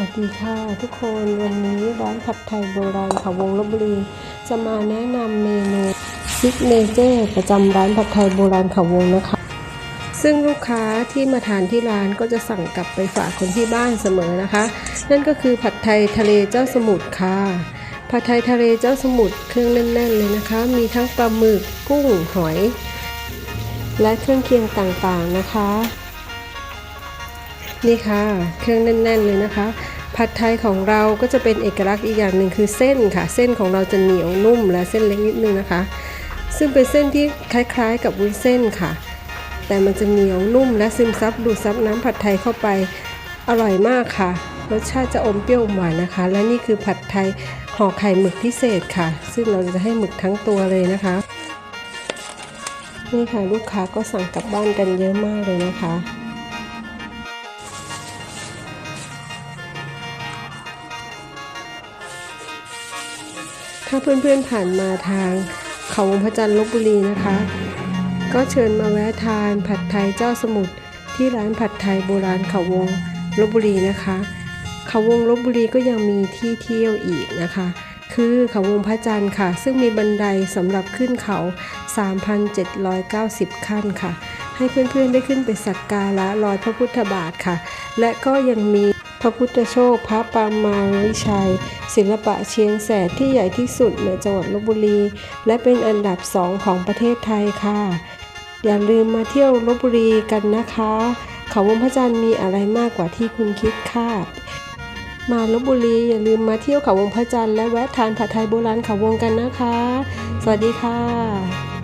วัสดีค่ะทุกคนวันนี้ร้านผัดไทยโบราณเขาวงลบบุรี จะมาแนะนำเมนูซิกเนเจอร์ประจำร้านผัดไทยโบราณเขาวงนะคะ ซึ่งลูกค้าที่มาทานที่ร้านก็จะสั่งกลับไปฝากคนที่บ้านเสมอนะคะ นั่นก็คือผัดไทยทะเลเจ้าสมุทรค่ะ ผัดไทยทะเลเจ้าสมุทรเครื่องแน่นๆเลยนะคะ มีทั้งปลาหมึกกุ้งหอย และเครื่องเคียงต่างๆนะคะ นี่ค่ะ เครื่องแน่น ๆ เลยนะคะ ผัดไทยของเราก็จะเป็นเอกลักษณ์อีกอย่างหนึ่งคือเส้นค่ะ เส้นของเราจะเหนียวนุ่มและเส้นเล็กนิดนึงนะคะ ซึ่งเป็นเส้นที่คล้าย ๆ กับวุ้นเส้นค่ะ แต่มันจะเหนียวนุ่มและซึมซับดูดซับน้ำผัดไทยเข้าไปอร่อยมากค่ะรสชาติจะอมเปรี้ยวอมหวานนะคะ และนี่คือผัดไทยห่อไข่หมึกพิเศษค่ะ ซึ่งเราจะให้หมึกทั้งตัวเลยนะคะ นี่ค่ะลูกค้าก็สั่งกลับบ้านกันเยอะมากเลยนะคะ ถ้าเพื่อนๆผ่านมาทางเขาวงพระจันทร์ลบบุรีนะคะ ก็เชิญมาแวะทานผัดไทยเจ้าสมุทรที่ร้านผัดไทยโบราณเขาวงลบบุรีนะคะ เขาวงลบบุรีก็ยังมีที่เที่ยวอีกนะคะ คือเขาวงพระจันทร์ค่ะ ซึ่งมีบันไดสำหรับขึ้นเขา 3,790 ขั้นค่ะ ให้เพื่อนๆได้ขึ้นไปสักการะรอยพระพุทธบาทค่ะ และก็ยังมี พระพุทธโชคพระปางมาวิชัย ศิลปะเชียงแสนที่ใหญ่ที่สุดในจังหวัดลบบุรี และเป็นอันดับสองของประเทศไทยค่ะ อย่าลืมมาเที่ยวลบบุรีกันนะคะ เขาวงพระจันทร์มีอะไรมากกว่าที่คุณคิดค่ะมาลบบุรีอย่าลืมมาเที่ยวเขาวงพระจันทร์และแวะทานผัดไทยโบราณเขาวงกันนะคะ สวัสดีค่ะ